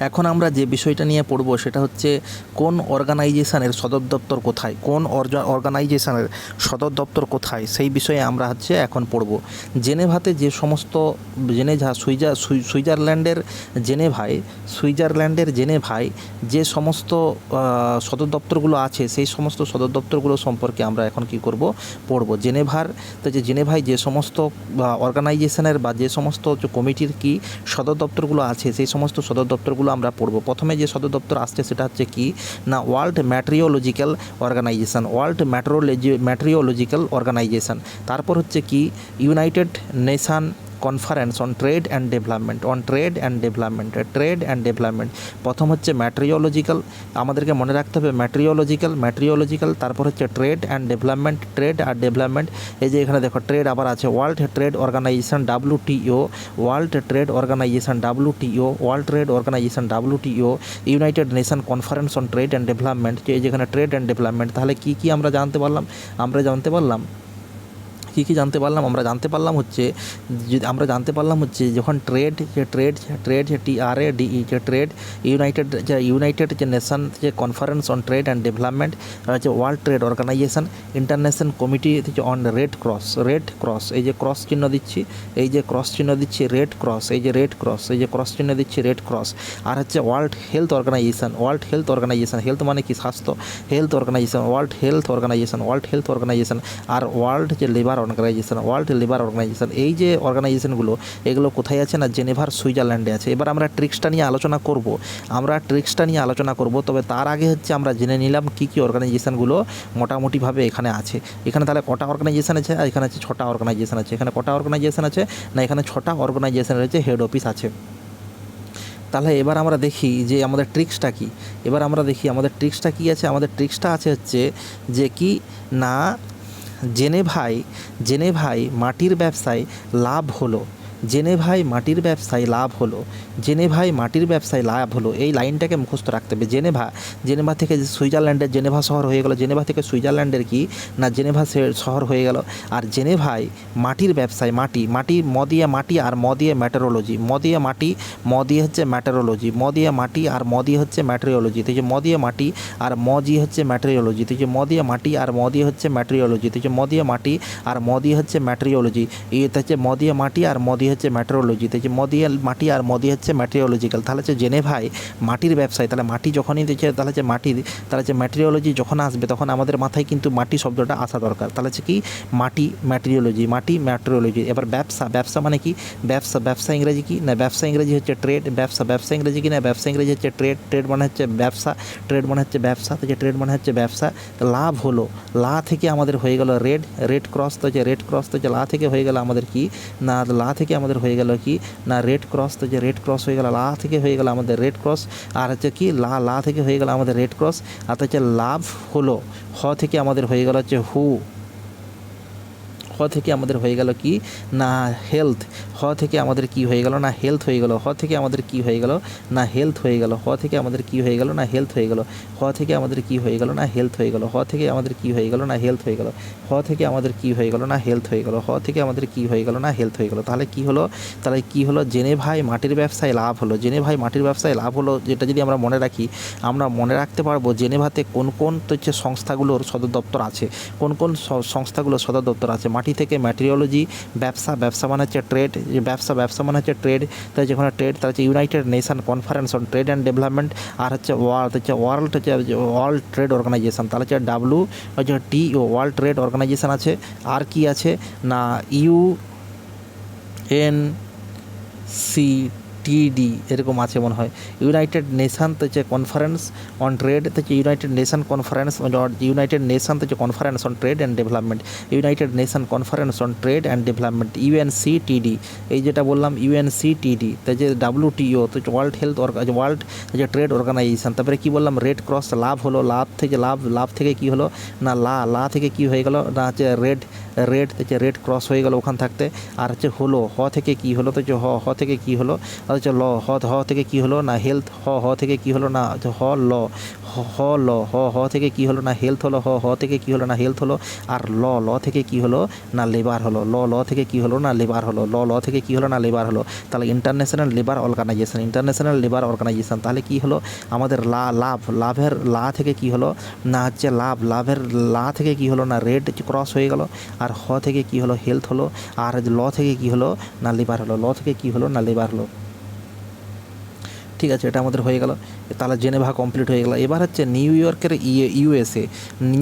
এখন আমরা যে বিষয়টা নিয়ে পড়ব সেটা হচ্ছে কোন অর্গানাইজেশনের সদর দপ্তর কোথায়? কোন অর্গানাইজেশনের সদর দপ্তর কোথায়? সেই বিষয়ে আমরা হচ্ছে এখন পড়ব। জেনেভাতে যে সমস্ত জেনেভা সুইজার সুই- সুইজারল্যান্ডের জেনেভায় সুইজারল্যান্ডের জেনেভায় যে সমস্ত সদর দপ্তরগুলো আছে, সেই সমস্ত সদর দপ্তরগুলো সম্পর্কে আমরা এখন কি করব? পড়ব। জেনেভার তো যে জেনেভায় যে সমস্ত অর্গানাইজেশনের বা যে সমস্ত কমিটির কি সদর দপ্তরগুলো আছে, সেই সমস্ত সদর দপ্তরগুলো আমরা পড়ব। প্রথমে যে সদর দপ্তর আসছে সেটা হচ্ছে কি? না world meteorological organization world metrology meteorological organization তারপর হচ্ছে কি? United nation conference on trade and development on trade and development trade and development প্রথম হচ্ছে ম্যাট্রিওলজিক্যাল আমাদেরকে মনে রাখতে হবে ম্যাট্রিওলজিক্যাল ম্যাট্রিওলজিক্যাল তারপর হচ্ছে ট্রেড অ্যান্ড ডেভেলপমেন্ট ট্রেড আর ডেভেলপমেন্ট এই যে এখানে দেখো ট্রেড আবার আছে world trade organization WTO world trade organization WTO world trade organization WTO united nation conference on trade and development এই যেখানে ট্রেড অ্যান্ড ডেভেলপমেন্ট তাহলে কী কী আমরা জানতে পারলাম? আমরা জানতে পারলাম কী কী জানতে পারলাম? আমরা জানতে পারলাম হচ্ছে আমরা জানতে পারলাম হচ্ছে যখন ট্রেড যে ট্রেড ট্রেড যে টি আর এ ডিই যে ট্রেড ইউনাইটেড যে ইউনাইটেড যে নেশন যে conference on trade and development হচ্ছে world trade organization international committee হচ্ছে on red cross red cross এই যে ক্রস চিহ্ন দিচ্ছি, এই যে ক্রস চিহ্ন দিচ্ছি রেড ক্রস এই যে রেড ক্রস এই যে ক্রস চিহ্ন দিচ্ছি রেড ক্রস আর হচ্ছে world health organization world health organization health মানে কি? স্বাস্থ্য health organization world health organization world health organization আর ওয়ার্ল্ড যে labour organization world labour organization এই যে অর্গানাইজেশনগুলো এগুলো কোথায় আছে না? জেনেভার সুইজারল্যান্ডে আছে। এবার আমরা ট্রিক্সটা নিয়ে আলোচনা করব। আমরা ট্রিক্সটা নিয়ে আলোচনা করব, তবে তার আগে হচ্ছে আমরা জেনে নিলাম কী কী অর্গানাইজেশনগুলো মোটামুটিভাবে এখানে আছে। এখানে তাহলে কটা অর্গানাইজেশন আছে? আর এখানে আছে ছটা অর্গানাইজেশন আছে। এখানে কটা অর্গানাইজেশন আছে? না, এখানে ছটা অর্গানাইজেশনের হচ্ছে হেড অফিস আছে। তাহলে এবার আমরা দেখি যে আমাদের ট্রিক্সটা কি। এবার আমরা দেখি আমাদের ট্রিক্সটা কি আছে? আমাদের ট্রিক্সটা আছে হচ্ছে যে কি না জেনেভাই জেনেভাই মাটির ব্যবসায় লাভ হলো। জেনেভাই মাটির ব্যবসায় লাভ হলো। জেনেভাই মাটির ব্যবসায় লাভ হলো। এই লাইনটাকে মুখস্থ রাখতে হবে। জেনেভা জেনেভা থেকে সুইজারল্যান্ডের জেনেভা শহর হয়ে গেল, জেনেভা থেকে সুইজারল্যান্ডের কি না জেনেভা শহর হয়ে গেল। আর জেনেভাই মাটির ব্যবসায় মাটি মাটি ম দিয়ে মাটি আর ম দিয়ে ম্যাটেরোলজি। ম দিয়ে মাটি ম দিয়ে হচ্ছে ম্যাটেরোলজি। ম দিয়ে মাটি আর ম দিয়ে হচ্ছে ম্যাটেরিওলজি তো যে ম দিয়ে মাটি আর ম দিয়ে হচ্ছে ম্যাটেরিওলজি তো যে ম দিয়ে মাটি আর ম দিয়ে হচ্ছে ম্যাটেরিওলজি তো যে ম দিয়ে মাটি আর ম দিয়ে হচ্ছে ম্যাটেরিওলজি এটা হচ্ছে ম দিয়ে মাটি আর ম দিয়ে হচ্ছে ম্যাটেরিওলজি তো যে ম দিয়ে মাটি আর ম দিয়ে হচ্ছে ম্যাটেরিওলজিক্যাল তাহলে হচ্ছে জেনেভাই মাটির ব্যবসায়, তাহলে মাটি যখনই দিচ্ছে তাহলে হচ্ছে মাটির, তাহলে হচ্ছে ম্যাটেরিওলজি যখন আসবে তখন আমাদের মাথায় কিন্তু মাটি শব্দটা আসা দরকার। তাহলে হচ্ছে কি? মাটি ম্যাটেরিওলজি মাটি ম্যাটেরিওলজি এবার ব্যবসা ব্যবসা মানে কি? ব্যবসা ব্যবসা ইংরেজি কি? না, ব্যবসা ইংরেজি হচ্ছে ট্রেড ব্যবসা ব্যবসা ইংরেজি কি? না, ব্যবসা ইংরেজি হচ্ছে ট্রেড ট্রেড মানে হচ্ছে ব্যবসা ট্রেড মানে হচ্ছে ব্যবসা যে ট্রেড মানে হচ্ছে ব্যবসা লাভ হলো। লা থেকে আমাদের হয়ে গেল রেড রেড ক্রস তো যে রেড ক্রস তো যে লা থেকে হয়ে গেল আমাদের কি? না, লা থেকে আমাদের হয়ে গেল কি? না রেড ক্রস তো যে রেড ক্রস হয়ে গেল, লা থেকে হয়ে গেল আমাদের রেড ক্রস আর হচ্ছে কি, লা লা থেকে হয়ে গেল আমাদের রেড ক্রস আর হচ্ছে লাভ হলো, হ থেকে আমাদের হয়ে গেল হচ্ছে হু। হ থেকে আমাদের হয়ে গেল কি? না হেলথ হ থেকে আমাদের কি হয়ে গেল? না হেলথ হয়ে গেল। হ থেকে আমাদের কি হয়ে গেল? না হেলথ হয়ে গেল। হ থেকে আমাদের কি হয়ে গেল? না হেলথ হয়ে গেল। হ থেকে আমাদের কি হয়ে গেল? না হেলথ হয়ে গেল। হ থেকে আমাদের কি হয়ে গেল? না হেলথ হয়ে গেল। হ থেকে আমাদের কি হয়ে গেল? না হেলথ হয়ে গেল। হ থেকে আমাদের কি হয়ে গেল? না হেলথ হয়ে গেল। তাহলে কি হলো? তাহলে কি হলো? জেনে ভাই মাটির ব্যবসায় লাভ হলো। জেনে ভাই মাটির ব্যবসায় লাভ হলো যেটা যদি আমরা মনে রাখি, আমরা মনে রাখতে পারব জেনেভাতে কোন কোন হচ্ছে সংস্থাগুলোর সদর দপ্তর আছে। কোন কোন সংস্থাগুলোর সদর দপ্তর আছে? মাটি থেকে ম্যাটেরিওলজি ব্যবসা ব্যবসা মানে হচ্ছে ট্রেড যে ব্যবসা ব্যবসা মানে হচ্ছে ট্রেড তাই যেখানে ট্রেড তার হচ্ছে united nation conference on trade and development আর হচ্ছে ওয়ার্ল্ড হচ্ছে ওয়ার্ল্ড হচ্ছে ওয়ার্ল্ড ট্রেড অর্গানাইজেশন তাহলে হচ্ছে ডাব্লু হচ্ছে T O world trade organization আছে, আর কি আছে? না ইউ এন সি টিডি এরকম আছে মনে হয়। ইউনাইটেড নেশান হচ্ছে কনফারেন্স অন ট্রেড হচ্ছে united nation conference united nation হচ্ছে conference on trade and development united nation conference on trade and development UNC TD এই যেটা বললাম ইউএনসি টিডি তো যে ডাব্লিউটিও তো ওয়ার্ল্ড হেলথ ওয়ার্ল্ড যে ট্রেড অর্গানাইজেশন তারপরে কি বললাম রেড ক্রস লাভ হলো, লাভ থেকে লাভ লাভ থেকে কি হলো, না লা লা থেকে কি হয়ে গেল, না হচ্ছে রেড রেড হচ্ছে রেড ক্রস হয়ে গেল ওখান থাকতে আর হচ্ছে হলো হ থেকে কি হলো তো হচ্ছে হ হ থেকে কি হলো আর হচ্ছে ল হ হ থেকে কি হলো না হেলথ হ হ থেকে কি হলো না হ ল হ হ ল হ হ থেকে কি হলো না হেলথ হলো হ হ থেকে কি হলো না হেলথ হলো আর ল ল থেকে কি হলো না লেবার হলো ল ল থেকে কি হলো না লেবার হলো ল ল থেকে কি হলো না লেবার হলো তাহলে international labour organization international labour organization তাহলে কি হলো আমাদের লা লাভ লাভের লা থেকে কি হলো না হচ্ছে লাভ লাভের লা থেকে কি হলো না রেড ক্রস হয়ে গেল আর হ থেকে কি হলো? হেলথ হলো। আর ল থেকে কি হলো? না লিভার হলো। ল থেকে কি হলো? না লিভার হলো। ঠিক আছে, এটা আমাদের হয়ে গেল। তাহলে জেনেভা কমপ্লিট হয়ে গেল। এবার হচ্ছে নিউ ইয়র্কের ইয়ে ইউএসএ।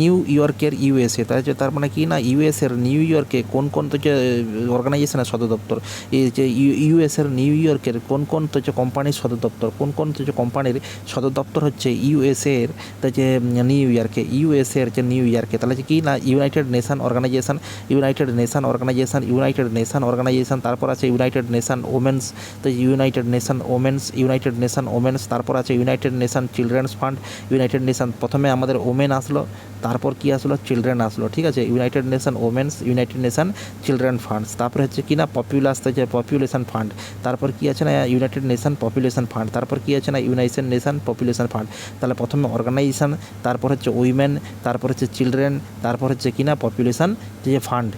নিউ ইয়র্কের ইউএসএ তাই হচ্ছে তার মানে কি না? ইউএসের নিউ ইয়র্কে কোন কোন তো হচ্ছে অর্গানাইজেশনের সদর দপ্তর? এই যে ইউএসের নিউ ইয়র্কের কোন কোন তো হচ্ছে কোম্পানির সদর দপ্তর? কোন কোন তো হচ্ছে কোম্পানির সদর দপ্তর হচ্ছে ইউএসএর তো হচ্ছে নিউ ইয়র্কে, ইউএসএ এর হচ্ছে নিউ ইয়র্কে, তাহলে কি না? United nation organization, united nation organization, united nation organization, তারপর আছে ইউনাইটেড নেশন ওমেন্স তো united nation women's, united nation women's, তারপর আছে united nation children's fund united nation প্রথমে আমাদের ওমেন আসলো, তারপর কি আসলো? চিলড্রেন আসলো, ঠিক আছে? United nation women's united nation children funds তারপর হচ্ছে কি না? পপুলাস হচ্ছে পপুলেশন ফান্ড তারপর কি আছে না? ইউনাইটেড নেশন পপুলেশন ফান্ড তারপর কি আছে না? ইউনাইটেড নেশন পপুলেশন ফান্ড তাহলে প্রথমে অর্গানাইজেশন তারপর হচ্ছে উইমেন তারপর হচ্ছে চিলড্রেন তারপর হচ্ছে কি না? পপুলেশন যে ফান্ড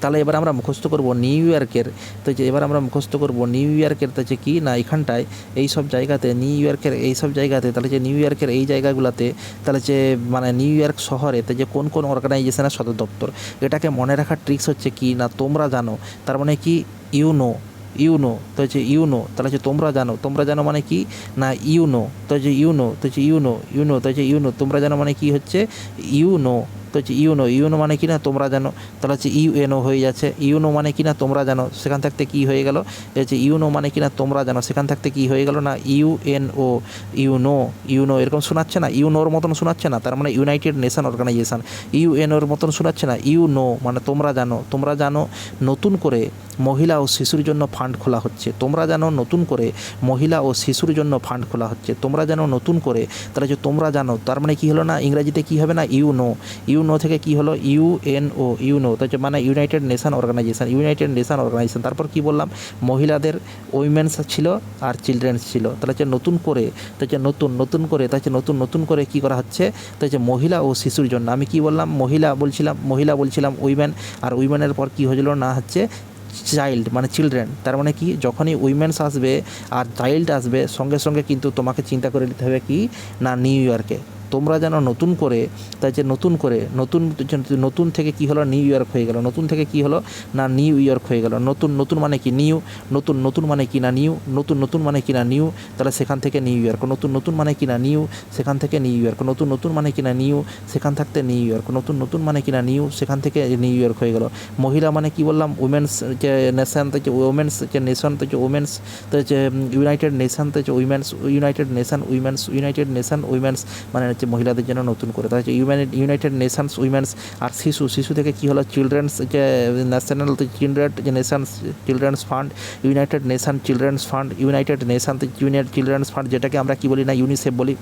তাহলে এবার আমরা মুখস্থ করব নিউ ইয়র্কের। তো যে এবার আমরা মুখস্থ করব নিউ ইয়র্কের, তো যে কি? না এখানটায় এই সব জায়গাতে, নিউ ইয়র্কের এই সব জায়গাতে, তাহলে যে নিউ ইয়র্কের এই জায়গাগুলোতে, তাহলে যে মানে নিউ ইয়র্ক শহরে, তো যে কোন কোন অর্গানাইজেশনের সদর দপ্তর? এটাকে মনে রাখার ট্রিক্স হচ্ছে কি? না, তোমরা জানো। তার মানে কি? ইউনো ইউনো তো হচ্ছে ইউনো তাহলে হচ্ছে তোমরা জানো। তোমরা জানো মানে কি? না ইউনো তো হচ্ছে ইউনো তো হচ্ছে ইউনো ইউনো তো হচ্ছে ইউনো তোমরা জানো মানে কি হচ্ছে? ইউনো তো হচ্ছে ইউনো ইউনো মানে কি না তোমরা জানো। তাহলে হচ্ছে ইউএনও হয়ে যাচ্ছে। ইউনো মানে কি না তোমরা জানো। সেখান থাকতে কি হয়ে গেল? হচ্ছে ইউনো মানে কি না তোমরা জানো। সেখান থাকতে কি হয়ে গেল না? ইউএনও, ইউনো ইউনো এরকম শোনাচ্ছে না? ইউনোর মতন শোনাচ্ছে না? তার মানে ইউনাইটেড নেশন অর্গানাইজেশন। ইউএনওর মতন শোনাচ্ছে না? ইউনো মানে তোমরা জানো। তোমরা জানো নতুন করে মহিলা ও শিশুর জন্য ফান্ড খোলা হচ্ছে। তোমরা জানো নতুন করে মহিলা ও শিশুর জন্য ফান্ড খোলা হচ্ছে। তোমরা জানো নতুন করে। তাহলে যে তোমরা জানো। তার মানে কি হলো না? ইংরাজিতে কি হবে না? ইউনো ইউনো থেকে কি হলো? ইউএনও ইউনো তো মানে united nation organization united nation organization তারপর কি বললাম? মহিলাদের উইমেন্স ছিল আর চিলড্রেন্স ছিল। তাহলে হচ্ছে নতুন করে, তো হচ্ছে নতুন নতুন করে তা হচ্ছে নতুন নতুন করে কি করা হচ্ছে? তো হচ্ছে মহিলা ও শিশুর জন্য। আমি কি বললাম? মহিলা বলছিলাম মহিলা বলছিলাম উইমেন আর উইমেনের পর কি হয়েছিল না হচ্ছে? চাইল্ড মানে চিলড্রেন তার মানে কি? যখনই উইমেন্স আসবে আর চাইল্ড আসবে, সঙ্গে সঙ্গে কিন্তু তোমাকে চিন্তা করে নিতে হবে কি? না নিউ ইয়র্কে তোমরা যেন নতুন করে, তাই যে নতুন করে, নতুন নতুন থেকে কি হলো নিউ ইয়র্ক হয়ে গেল। নতুন থেকে কি হলো, না নিউ ইয়র্ক হয়ে গেল। নতুন নতুন মানে কি নিউ নতুন নতুন মানে কি না নিউ নতুন নতুন মানে কি না নিউ তাহলে সেখান থেকে নিউ ইয়র্ক নতুন নতুন মানে কি না নিউ সেখান থেকে নিউ ইয়র্ক নতুন নতুন মানে কি না নিউ সেখান থাকতে নিউ ইয়র্ক নতুন নতুন মানে কি না নিউ সেখান থেকে নিউ ইয়র্ক হয়ে গেল। মহিলা মানে কি বললাম? উমেন্স যে নেশন তো হচ্ছে উমেন্স যে নেশন তো হচ্ছে উমেন্স তো ইউনাইটেড নেশন তো women's united nation women's united nation women's মানে হচ্ছে মহিলাদের জন্য নতুন করে। তাহলে ইউনাইটেড নেশনস উইমেন্স আর শিশু শিশু থেকে কী হলো? চিলড্রেন্স যে ন্যাশনাল চিলড্রেন যে nations children's fund united nation children's fund united nation united children's fund যেটাকে আমরা কী বলি না ইউনিসেফ বলি।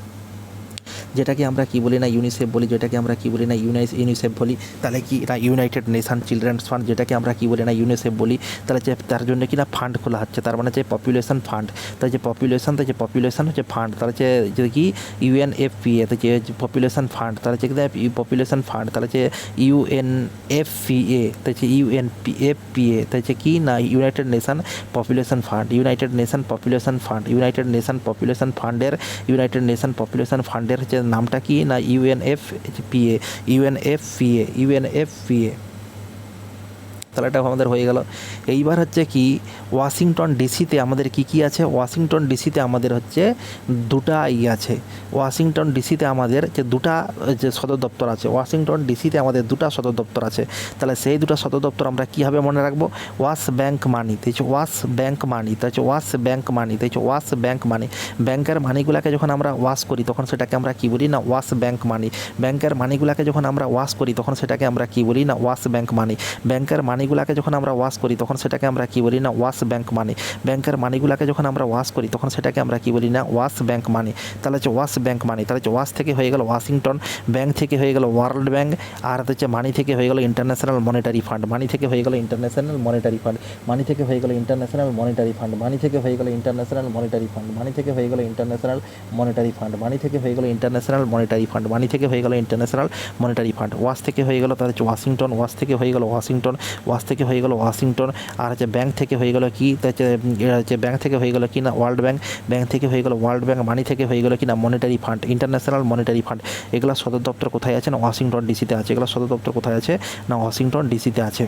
যেটাকে আমরা কি বলি না ইউনিসেফ বলি, যেটাকে আমরা কি বলি না ইউনাইস ইউনিসেফ বলি, তাহলে কি না ইউনাইটেড নেশন চিলড্রেন্স ফান্ড যেটাকে আমরা কি বলি না ইউনিসেফ বলি, তাহলে যে তার জন্য কি না ফান্ড খোলা হচ্ছে, তার মানে যে পপুলেশন ফান্ড তাই যে পপুলেশন তাই যে পপুলেশন হচ্ছে ফান্ড তাহলে যে কি ইউএনএফপিএ তো যে পপুলেশন ফান্ড তাহলে যে পপুলেশন ফান্ড তাহলে যে ইউএনএফপিএ তাই যে ইউএনপিএফপিএ তাই যে কি না united nation population fund united nation population fund united nation population ফান্ডের ইউনাইটেড নেশন পপুলেশন ফান্ডের হচ্ছে নামটা কি? না UNF PA UNF PA UNF PA তাহলে এটা আমাদের হয়ে গেল। এইবার হচ্ছে কি, ওয়াশিংটন ডিসিতে আমাদের কি কি আছে? ওয়াশিংটন ডিসিতে আমাদের হচ্ছে দুটা ই আছে। ওয়াশিংটন ডিসিতে আমাদের যে দুটা যে সদর দপ্তর আছে, ওয়াশিংটন ডিসিতে আমাদের দুটা সদর দপ্তর আছে। তাহলে সেই দুটা সদর দপ্তর আমরা কীভাবে মনে রাখব? ওয়াশ ব্যাংক মানি, তাই হচ্ছে ওয়াশ ব্যাংক মানি, তাই হচ্ছে ওয়াশ ব্যাংক মানি, তাই হচ্ছে ওয়াশ ব্যাংক মানি। ব্যাংকের মানিগুলোকে যখন আমরা ওয়াশ করি, তখন সেটাকে আমরা কী বলি না, ওয়াশ ব্যাংক মানি। ব্যাংকের মানিগুলোকে যখন আমরা ওয়াশ করি, তখন সেটাকে আমরা কী বলি না, ওয়াশ ব্যাংক মানি। ব্যাংকের মানি মানিগুলাকে যখন আমরা ওয়াশ করি তখন সেটাকে আমরা কি বলি না ওয়াশ ব্যাংক মানি ব্যাংকের মানিগুলাকে যখন আমরা ওয়াশ করি তখন সেটাকে আমরা কি বলি না ওয়াশ ব্যাংক মানি তাহলে হচ্ছে ওয়াশ ব্যাংক মানি তাহলে হচ্ছে ওয়াশ থেকে হয়ে গেল ওয়াশিংটন ব্যাংক থেকে হয়ে গেল ওয়ার্ল্ড ব্যাংক আর হচ্ছে মানি থেকে হয়ে গেল ইন্টারন্যাশনাল মনিটারি ফান্ড মানি থেকে হয়ে গেল ইন্টারন্যাশনাল মনিটারি ফান্ড মানি থেকে হয়ে গেল ইন্টারন্যাশনাল মনিটারি ফান্ড মানি থেকে হয়ে গেল ইন্টারন্যাশনাল মনিটারি ফান্ড মানি থেকে হয়ে গেল ইন্টারন্যাশনাল মনিটারি ফান্ড মানি থেকে হয়ে গেল ইন্টারন্যাশনাল মনিটারি ফান্ড মানি থেকে হয়ে গেল ইন্টারন্যাশনাল মনিটারি ফান্ড ওয়াশ থেকে হয়ে গেল তার হচ্ছে ওয়াশিংটন ওয়াশ থেকে হয়ে গেল ওয়াশিংটন ওয়াশ থেকে হয়ে গেল ওয়াশিংটন, আর হচ্ছে ব্যাংক থেকে হয়ে গেল কি হচ্ছে ব্যাংক থেকে হয়ে গেল কি না, ওয়ার্ল্ড ব্যাংক ব্যাংক থেকে হয়ে গেল ওয়ার্ল্ড ব্যাংক, মানি থেকে হয়ে গেল কি না, monetary fund, international monetary fund, এগুলো সদর দপ্তর কোথায় আছে না, ওয়াশিংটন ডিসিতে আছে, এগুলো সদর দপ্তর কোথায় আছে না, ওয়াশিংটন ডিসিতে আছে।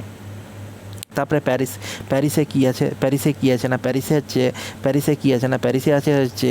তারপরে প্যারিস, প্যারিসে কী আছে, প্যারিসে কী আছে না, প্যারিসে হচ্ছে, প্যারিসে কী আছে না, প্যারিসে আছে হচ্ছে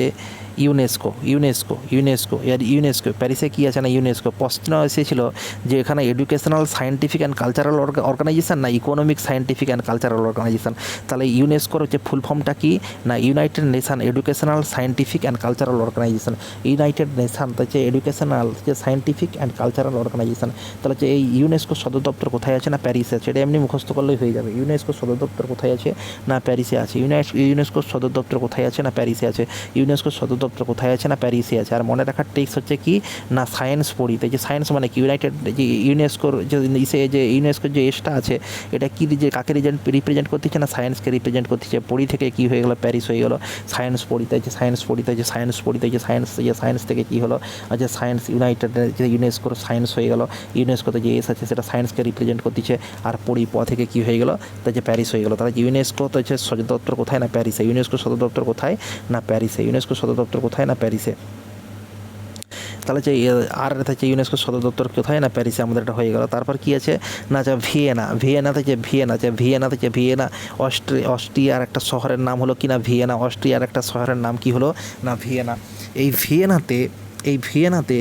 ইউনেস্কো ইউনেস্কো ইউনেস্কো এর ইউনেস্কো প্যারিসে কী আছে না ইউনেস্কো প্রশ্ন এসেছিল যে এখানে educational scientific and cultural organization না economic scientific and cultural organization তাহলে ইউনেস্কোর হচ্ছে ফুল ফর্মটা কি? না united nation educational scientific and cultural organization united nation হচ্ছে এডুকেশনাল যে সায়েন্টিফিক অ্যান্ড কালচারাল অর্গানাইজেশন তাহলে হচ্ছে এই ইউনেস্কো সদর দপ্তর কোথায় আছে না প্যারিসে আছে? এটা এমনি মুখস্থ করলেই হয়ে যাবে। ইউনেস্কো সদর দপ্তর কোথায় আছে না প্যারিসে আছে? ইউনাইট ইউনেস্কো সদর দপ্তর কোথায় আছে না প্যারিসে আছে? ইউনেস্কো সদর দপ্তর কোথায় আছে না প্যারিসে আছে। আর মনে রাখার টেক্স হচ্ছে কি? না সায়েন্স পড়ি তাই যে সায়েন্স মানে কি? ইউনাইটেড যে ইউনেস্কোর যে ইসে, যে ইউনেস্কোর যে এসটা আছে, এটা কি যে কাকে রিজেন্ট রিপ্রেজেন্ট করতেছে না সায়েন্সকে রিপ্রেজেন্ট করতেছে? পড়ি থেকে কি হয়ে গেলো? প্যারিস হয়ে গেলো। সায়েন্স পড়িতে যে সায়েন্স পড়ি তাই যে সায়েন্স পড়ি তাই যে সায়েন্স যে সায়েন্স থেকে কী হলো? আচ্ছা সায়েন্স ইউনাইটেড যে ইউনেস্কোর সায়েন্স হয়ে গেলো। ইউনেস্কোতে যে এস আছে, সেটা সায়েন্সকে রিপ্রেজেন্ট করতেছে। আর পড়ি প থেকে কী হয়ে গেলো? তাই যে প্যারিস হয়ে গেলো। তাহলে ইউনেস্কো তো হচ্ছে সদর দপ্তর কোথায়? না প্যারিসে। ইউনেস্কো সদর দপ্তর কোথায়? না প্যারিসে। ইউনেস্কো সদর দপ্তর কোথায় না প্যারিসে? তাহলে যে আর হচ্ছে ইউনেস্কো সদর দপ্তর কোথায় না প্যারিসে আমাদের এটা হয়ে গেল। তারপর কী আছে? না, যা ভিয়েনা। ভিয়েনা থেকে ভিয়েনা আছে ভিয়েনা থেকে ভিয়েনা, অস্ট্রি, অস্ট্রিয়ার একটা শহরের নাম হলো কি না ভিয়েনা, অস্ট্রিয়ার একটা শহরের নাম কি হলো? না, ভিয়েনা। এই ভিয়েনাতে এই ভিয়েনাতে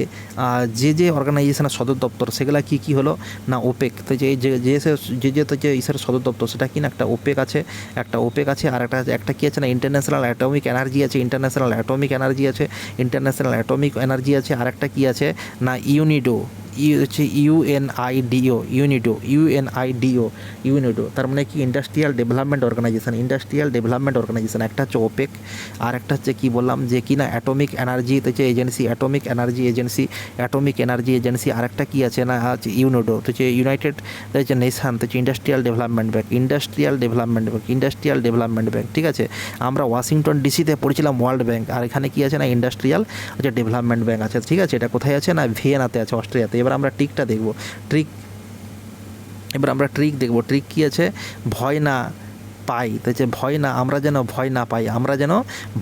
যে যে অর্গানাইজেশনের সদর দপ্তর, সেগুলা কি কি হলো? না ওপেক তো যে যে যে যে যে, তো যে ইসের সদর দপ্তর, সেটা কি না? একটা ওপেক আছে, একটা ওপেক আছে, আর একটা একটা কি আছে না? ইন্টারন্যাশনাল অ্যাটমিক এনার্জি আছে ইন্টারন্যাশনাল অ্যাটমিক এনার্জি আছে ইন্টারন্যাশনাল অ্যাটমিক এনার্জি আছে, আর একটা কি আছে? না ইউনিডো ই হচ্ছে ইউএনআইডিও ইউনিডো ইউএনআইডিও ইউনিডো তার মানে কি? Industrial development organization industrial development organization একটা হচ্ছে ওপেক আর একটা হচ্ছে কী বললাম যে কি না অ্যাটমিক এনার্জি হচ্ছে agency atomic energy agency atomic energy agency আর একটা কি আছে না হচ্ছে ইউনিডো তো হচ্ছে ইউনাইটেড হচ্ছে নেশান তো হচ্ছে industrial development bank industrial development bank industrial development bank ঠিক আছে? আমরা ওয়াশিংটন ডিসিতে পড়েছিলাম ওয়ার্ল্ড ব্যাংক আর এখানে কি আছে না ইন্ডাস্ট্রিয়াল হচ্ছে ডেভেলপমেন্ট ব্যাংক আছে, ঠিক আছে? এটা কোথায় আছে না ভিয়েনাতে আছে অস্ট্রিয়াতে এবার আমরা ট্রিকটা দেখব। ট্রিক এবার আমরা ট্রিক দেখব। ট্রিক কী আছে? ভয় না পাই। তো যে ভয় না, আমরা যেন ভয় না পাই, আমরা যেন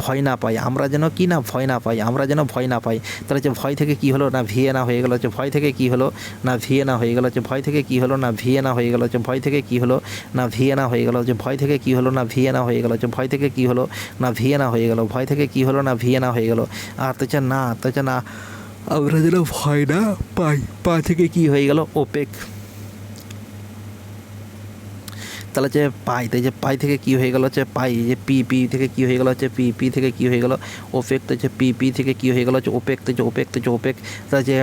ভয় না পাই, আমরা যেন কি না ভয় না পাই, আমরা যেন ভয় না পাই। তাহলে যে ভয় থেকে কি হলো না ভিয়েনা হয়ে গেল, যে ভয় থেকে কি হলো না ভিয়েনা হয়ে গেল, যে ভয় থেকে কি হলো না ভিয়েনা হয়ে গেল, যে ভয় থেকে কি হলো না ভিয়েনা হয়ে গেল, যে ভয় থেকে কি হলো না ভিয়েনা হয়ে গেল, যে ভয় থেকে কি হলো না ভিয়েনা হয়ে গেল, ভয় থেকে কি হলো না ভিয়েনা হয়ে গেল। আর তো না তো না আমরা যেন ভয় না পাই। পা থেকে কি হয়ে গেল? ওপেক তাহলে যে পাই, তাই যে পাই থেকে কি হয়ে গেল হচ্ছে পাই যে পি পি থেকে কি হয়ে গেল হচ্ছে পি পি থেকে কি হয়ে গেল ওপেক তো হচ্ছে পি পি থেকে কি হয়ে গেল হচ্ছে ওপেক তো হচ্ছে ওপেক তো হচ্ছে ওপেক তাহলে যে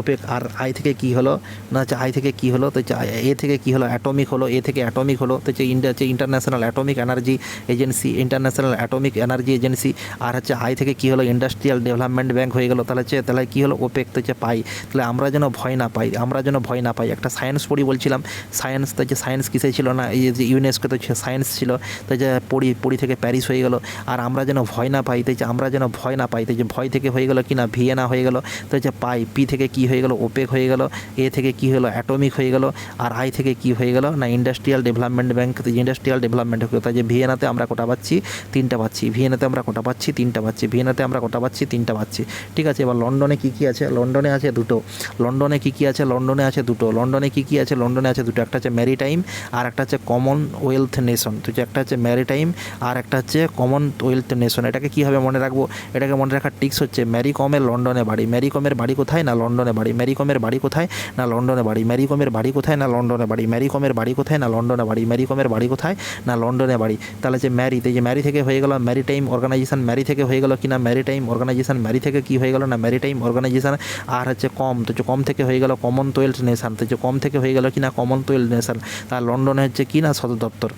ওপেক আর আই থেকে কি হলো না হচ্ছে আই থেকে কি হলো তো হচ্ছে এ থেকে কি হলো অ্যাটমিক হলো, এ থেকে অ্যাটমিক হলো তো হচ্ছে ইন্ডিয়া হচ্ছে international atomic energy agency, international atomic energy agency আর হচ্ছে আই থেকে কি হলো ইন্ডাস্ট্রিয়াল ডেভেলপমেন্ট ব্যাংক হয়ে গেল, তাহলে হচ্ছে, তাহলে কি হলো ওপেক তো হচ্ছে পাই, তাহলে আমরা যেন ভয় না পাই, আমরা যেন ভয় না পাই, একটা সায়েন্স পড়ি বলছিলাম, সায়েন্স তো হচ্ছে সায়েন্স কিসে ছিল না, এই ইউনেস্কো তো সায়েন্স ছিল তো যে পড়ি পড়ি থেকে প্যারিস হয়ে গেল। আর আমরা যেন ভয় না পাই, তাই যে আমরা যেন ভয় না পাই, তাই যে ভয় থেকে হয়ে গেল কি না, ভিয়েনা হয়ে গেল তো যে পাই, পি থেকে কি হয়ে গেল, ওপেক হয়ে গেল, এ থেকে কি হলো, অ্যাটমিক হয়ে গেল, আর আই থেকে কি হয়ে গেল, না industrial development bank industrial development হয়ে তাই যে ভিয়েনাতে আমরা কোটা পাচ্ছি, তিনটা পাচ্ছি, ভিয়েনাতে আমরা কোটা পাচ্ছি, তিনটা পাচ্ছি, ভিয়েনাতে আমরা কোটা পাচ্ছি, তিনটা পাচ্ছি। ঠিক আছে, এবার লন্ডনে কী কী আছে? লন্ডনে আছে দুটো। লন্ডনে কী কী আছে? লন্ডনে আছে দুটো। লন্ডনে কী কী আছে? লন্ডনে আছে দুটো। একটা হচ্ছে ম্যারিটাইম আর একটা হচ্ছে কম কমনওয়েলথ নেশন তো যে একটা হচ্ছে ম্যারিটাইম আর একটা হচ্ছে কমনওয়েলথ নেশন এটাকে কীভাবে মনে রাখব? এটাকে মনে রাখার টিক্স হচ্ছে ম্যারি কমের লন্ডনে বাড়ি। ম্যারি কমের বাড়ি কোথায় না লন্ডনে বাড়ি? ম্যারি কমের বাড়ি কোথায় না লন্ডনে বাড়ি? ম্যারি কমের বাড়ি কোথায় না লন্ডনে বাড়ি? ম্যারি কমের বাড়ি কোথায় না লন্ডনে বাড়ি? ম্যারি কমের বাড়ি কোথায় না লন্ডনে বাড়ি? তাহলে যে ম্যারি তো এই যে ম্যারি থেকে হয়ে গেল ম্যারিটাইম অর্গানাইজেশন ম্যারি থেকে হয়ে গেল কি না ম্যারিটাইম অর্গানাইজেশন ম্যারি থেকে কি হয়ে গেল না ম্যারিটাইম অর্গানাইজেশন আর হচ্ছে কম। তো কম থেকে হয়ে গেল কমন কমনওয়েলথ নেশন তো কম থেকে হয়ে গেল কি না কমনওয়েলথ নেশন তার লন্ডনে হচ্ছে কি না সদর দপ্তর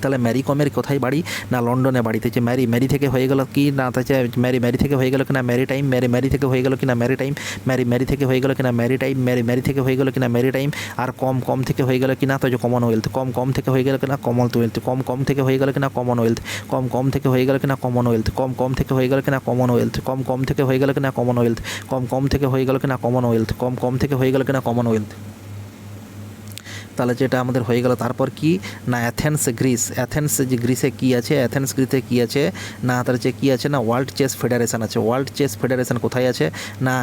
তাহলে ম্যারি কমের কোথায় বাড়ি না লন্ডনে বাড়িতে যে ম্যারি ম্যারি থেকে হয়ে গেল কি না হচ্ছে ম্যারি ম্যারি থেকে হয়ে গেল কিনা ম্যারি টাইম ম্যারি ম্যারি থেকে হয়ে গেল কিনা ম্যারি টাইম ম্যারি ম্যারি থেকে হয়ে গেল কিনা ম্যারি টাইম ম্যারি ম্যারি থেকে হয়ে গেল কিনা ম্যারি টাইম আর কম কম থেকে হয়ে গেল কি না তো যে কমনওয়েলথ কম কম থেকে হয়ে গেল কিনা কমনওয়েলথ কম কম থেকে হয়ে গেল কিনা কমনওয়েলথ কম কম থেকে হয়ে গেল কিনা কমনওয়েলথ কম কম থেকে হয়ে গেল কিনা কমনওয়েলথ কম কম থেকে হয়ে গেল কিনা কমনওয়েলথ কম কম থেকে হয়ে গেল কিনা কমনওয়েলথ কম কম থেকে হয়ে গেল কি কিনা কমনওয়েলথ তাহলে যেটা আমাদের হয়ে গেল, তারপর কি? না অ্যাথেন্স গ্রিস অ্যাথেন্স যে গ্রিসে কী আছে? অ্যাথেন্স গ্রিসে কী আছে? না তার যে কী আছে? না ওয়ার্ল্ড চেস ফেডারেশন আছে। ওয়ার্ল্ড চেস ফেডারেশন কোথায় আছে? না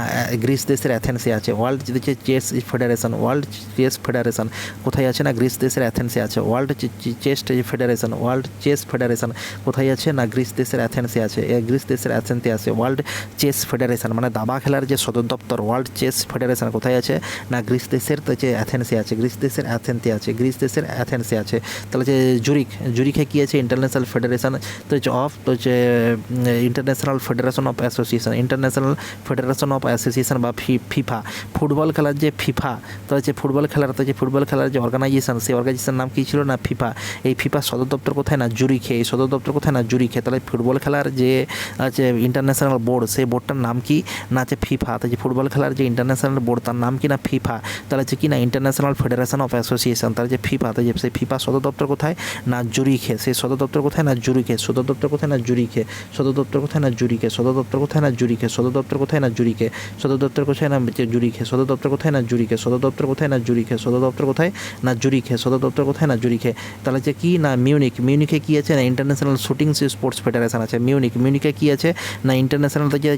গ্রিস দেশের অ্যাথেন্সে আছে। ওয়ার্ল্ড যে chess federation world chess federation কোথায় আছে? না গ্রিস দেশের অ্যাথেন্সে আছে। World chess federation world chess federation কোথায় আছে? না গ্রিস দেশের অ্যাথেন্সে আছে। গ্রিস দেশের অ্যাথেন্সে আছে। ওয়ার্ল্ড চেস ফেডারেশন মানে দাবা খেলার যে সদর দপ্তর ওয়ার্ল্ড চেস ফেডারেশন কোথায় আছে? না গ্রিস দেশের যে অ্যাথেন্সে আছে। গ্রিস দেশের অ্যাথেন্সে আছে, গ্রিস দেশের অ্যাথেন্সে আছে। তাহলে যে জুরিক জুরিখে কী আছে? ইন্টারন্যাশনাল ফেডারেশন তো হচ্ছে অফ তো হচ্ছে international federation of association international federation of association বা ফিফা ফুটবল খেলার যে ফিফা তো হচ্ছে ফুটবল খেলার তো যে ফুটবল খেলার যে অর্গানাইজেশন সেই অর্গানাইজেশন নাম কী ছিল না ফিফা এই ফিফা সদর দপ্তর কোথায় না? জুরিখে। এই সদর দপ্তর কোথায় না? জুরিখে। তাহলে ফুটবল খেলার যে আছে ইন্টারন্যাশনাল বোর্ড সেই বোর্ডটার নাম কি? না আছে ফিফা তো যে ফুটবল খেলার যে ইন্টারন্যাশনাল বোর্ড তার নাম কি না ফিফা তাহলে হচ্ছে কি না? ইন্টারন্যাশনাল ফেডারেশন অফ অ্যাসোসিয়েশন তার যে ফিফা তো যে সেই ফিফা সদর দপ্তর কোথায় না জুরিখে সেই সদর দপ্তর কোথায় না জুরিখে সদর দপ্তর কোথায় না জুরিখে সদর দপ্তর কোথায় না জুরিখে সদর দপ্তর কোথায় না জুরিখে সদর দপ্তর কোথায় না জুরিখে সদর দপ্তর কোথায় না জুরিখে সদর দপ্তর কোথায় না জুরিখে সদর দপ্তর কোথায় না জুরিখে সদর দপ্তর কোথায় না জুরিখে সদর দপ্তর কোথায় না জুরিখে তাহলে যে কি না মিউনিক মিউনিকে কি আছে না ইন্টারন্যাশনাল শুটিং স্পোর্টস ফেডারেশন আছে মিউনিক মিউনিকে কি আছে না ইন্টারন্যাশনাল যে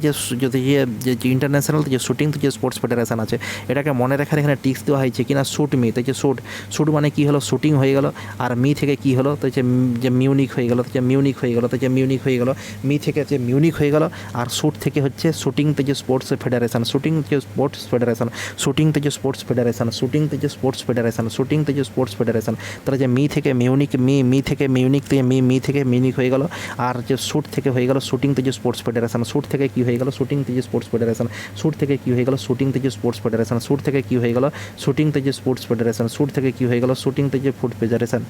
যে ইন্টারন্যাশনাল যে শুটিং যে স্পোর্টস ফেডারেশন আছে এটাকে মনে রাখার এখানে টিক্স দেওয়া হয়েছে কিনা শুট মি তো যে শুট শুট মানে কি হলো? শুটিং হয়ে গেল। আর মি থেকে কি হলো? তো যে মিউনিক হয়ে গেল, তো যে মিউনিক হয়ে গেল, তো যে মিউনিক হয়ে গেল। মি থেকে যে মিউনিক হয়ে গেল। আর শুট থেকে হচ্ছে শুটিং তো যে স্পোর্টস ফেডারেশন শুটিং যে স্পোর্টস ফেডারেশন শুটিং তো যে স্পোর্টস ফেডারেশন শুটিং তো যে স্পোর্টস ফেডারেশন শুটিং তো যে স্পোর্টস ফেডারেশন তাহলে যে মি থেকে মিউনিক মি মি থেকে মিউনিক থেকে মি মি থেকে মিউনিক হয়ে গেল। আর যে শুট থেকে হয়ে গেল শুটিং তো যে স্পোর্টস ফেডারেশন শুট থেকে কি হয়ে গেল? শুটিং তো যে স্পোর্টস ফেডারেশন শুট থেকে কি হয়ে গেল? শুটিং তো যে স্পোর্টস ফেডারেশন শুট থেকে কি হয়ে গেল? শুটিং তো যে স্পোর্টস ফেডারেশন শুট থেকে কি হয়ে গেল? শুটিং থেকে ফুড ফেডারেশন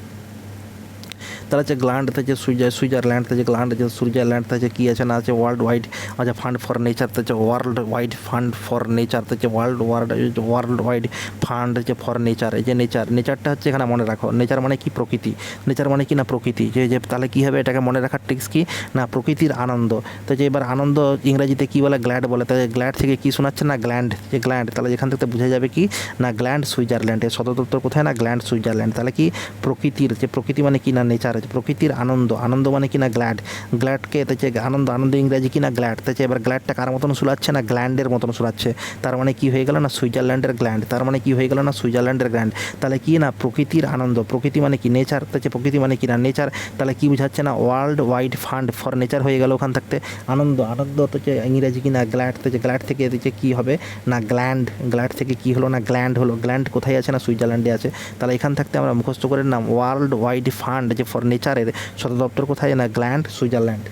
তাহলে হচ্ছে গ্ল্যান্ড থেকে সুইজার সুইজারল্যান্ড থেকে গ্ল্যান্ড আছে সুইজারল্যান্ড থেকে কী আছে না আছে ওয়ার্ল্ড ওয়াইড আছে ফান্ড ফর নেচার থেকে world wide fund for nature থেকে world world world wide fund হচ্ছে ফর নেচার এই যে নেচার নেচারটা হচ্ছে এখানে মনে রাখো। নেচার মানে কি? প্রকৃতি। নেচার মানে কি না? প্রকৃতি। যে যে, তাহলে কী হবে? এটাকে মনে রাখার টিক্স কি? না, প্রকৃতির আনন্দ। তো যে, এবার আনন্দ ইংরাজিতে কী বলে? গ্ল্যাড বলে। তাহলে গ্ল্যাড থেকে কী শোনাচ্ছে না? গ্ল্যান্ড যে গ্ল্যান্ড তাহলে যেখান থেকে বোঝা যাবে কি? না গ্ল্যান্ড সুইজারল্যান্ড এর সদর দপ্তর কোথায়? না গ্ল্যান্ড সুইজারল্যান্ড তাহলে কি? প্রকৃতির। যে, প্রকৃতি মানে কি না? নেচার প্রকৃতির আনন্দ আনন্দ মানে কি না গ্ল্যাড গ্ল্যাডকে হচ্ছে আনন্দ আনন্দ ইংরাজি কি না গ্ল্যাড তাই এবার গ্ল্যাডটা কার মতন শোনাচ্ছে না গ্ল্যান্ডের মতন শোনাচ্ছে তার মানে কি হয়ে গেল না সুইজারল্যান্ডের গ্ল্যান্ড তার মানে কি হয়ে গেল না সুইজারল্যান্ডের গ্ল্যান্ড তাহলে কি না প্রকৃতির আনন্দ? প্রকৃতি মানে কি নেচার তাই প্রকৃতি মানে কি না নেচার তাহলে কি বোঝাচ্ছে না world wide fund for nature হয়ে গেল ওখান থাকতে? আনন্দ আনন্দ হচ্ছে ইংরাজি কি না গ্ল্যাড তো গ্ল্যাড থেকে হচ্ছে কি হবে? না গ্ল্যান্ড গ্ল্যাড থেকে কি হলো না গ্ল্যান্ড হলো? গ্ল্যান্ড কোথায় আছে না সুইজারল্যান্ডে আছে? তাহলে এখান থাকতে আমরা মুখস্থ করে নাম ওয়ার্ল্ড ওয়াইড ফান্ড যে ফর নেচারের সদর দপ্তর কোথায়? না গ্ল্যান্ড সুইজারল্যান্ড।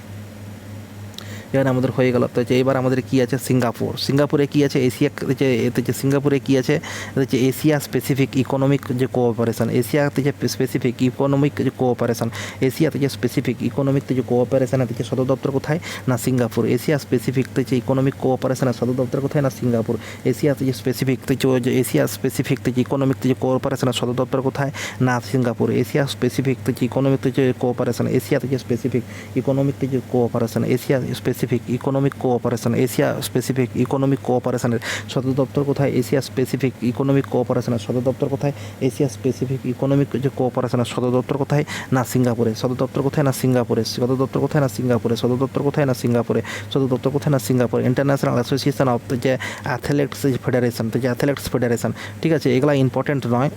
এখানে আমাদের হয়ে গেল তো হচ্ছে এবার আমাদের কি আছে সিঙ্গাপুর সিঙ্গাপুরে কি আছে এশিয়া যে এতে যে সিঙ্গাপুরে কি আছে হচ্ছে এশিয়া স্পেসিফিক ইকোনমিক যে কোঅপারেশন এশিয়াতে যে স্পেসিফিক ইকোনমিক যে কোঅপারেশন এশিয়াতে যে স্পেসিফিক ইকোনমিক যে কোঅপারেশন আছে সদর দপ্তর কোথায় না সিঙ্গাপুর এশিয়া স্পেসিফিক যে ইকোনমিক কোঅপারেশনের সদর দপ্তর কোথায় না সিঙ্গাপুর এশিয়াতে যে স্পেসিফিক যে এশিয়া স্পেসিফিক যে ইকোনমিক যে কোঅপারেশনের সদর দপ্তর কোথায় না সিঙ্গাপুর এশিয়া স্পেসিফিক যে ইকোনমিক যে কোঅপারেশন এশিয়াতে যে স্পেসিফিক ইকোনমিক যে cooperation Asia specific economic cooperation Asia specific economic কোঅপারেশনের সদর দপ্তর কোথায় এশিয়া স্পেসিফিক ইকোনমিক কোঅপারেশনের সদর দপ্তর কোথায় এশিয়া স্পেসিফিক ইকোনমিক যে কোঅপারেশনের সদর দপ্তর কোথায় না সিঙ্গাপুরে সদর দপ্তর কোথায় না সিঙ্গাপুরে সদর দপ্তর কোথায় না সিঙ্গাপুরে সদর দপ্তর কোথায় না সিঙ্গাপুরে সদর দপ্তর কোথায় না সিঙ্গাপুরে ইন্টারন্যাশনাল অ্যাসোসিয়েশন অফ যে অ্যাথলেটিক্স ফেডারেশন যে অ্যাথলেটিক্স ফেডারেশন ঠিক আছে, এগুলো ইম্পর্টেন্ট নয়।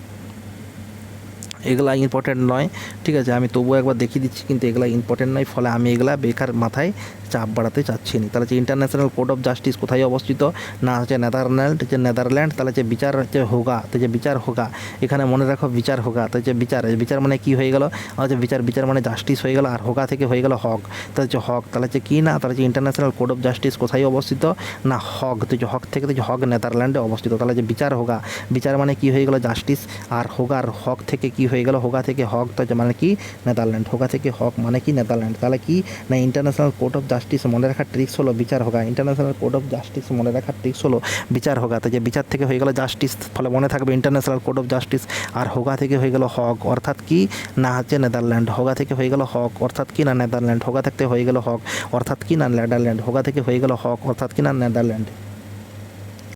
এগুলা ইম্পর্টেন্ট নয়, ঠিক আছে? আমি তবুও একবার দেখিয়ে দিচ্ছি, কিন্তু এগুলা ইম্পর্টেন্ট নয়, ফলে আমি এগুলা বেকার মাথায় চাপ বাড়াতে চাচ্ছি না। তাহলে যে ইন্টারন্যাশনাল কোর্ট অফ জাস্টিস কোথায় অবস্থিত? না, হচ্ছে নেদারল্যান্ড যে নেদারল্যান্ড তাহলে যে বিচার হচ্ছে হোগা তো যে বিচার হোগা, এখানে মনে রাখো বিচার হোগা তো যে বিচার বিচার মানে কি হয়ে গেল? হচ্ছে বিচার বিচার মানে জাস্টিস হয়ে গেল, আর হোগা থেকে হয়ে গেল হক। তাহলে হচ্ছে হক, তাহলে হচ্ছে কি না? তাহলে যে ইন্টারন্যাশনাল কোর্ট অফ জাস্টিস কোথায় অবস্থিত? না, হক তো যে হক থেকে তো যে হক নেদারল্যান্ডে অবস্থিত। তাহলে যে বিচার হোগা, বিচার মানে কি হয়ে গেল? জাস্টিস আর হোগার হক থেকে কি হয়ে গেল হোগা থেকে হক মানে কি নেদারল্যান্ড, হোগা থেকে হক মানে কি নেদারল্যান্ড? তাহলে কি না ইন্টারন্যাশনাল কোর্ট অফ জাস্টিস মনে রাখার ট্রিক্স হলো বিচার হোগা? ইন্টারন্যাশনাল কোর্ট অফ জাস্টিস মনে রাখার ট্রিক্স হলো বিচার হোগা। তো যে বিচার থেকে হয়ে গেল জাস্টিস ফলে মনে থাকবে ইন্টারন্যাশনাল কোর্ট অফ জাস্টিস আর হোগা থেকে হয়ে গেল হক, অর্থাৎ কি না হচ্ছে নেদারল্যান্ড? হোগা থেকে হয়ে গেল হক, অর্থাৎ কি না নেদারল্যান্ড? হোগা থেকে হয়ে গেল হক, অর্থাৎ কি না নেদারল্যান্ড? হোগা থেকে হয়ে গেল হক, অর্থাৎ কি না নেদারল্যান্ড?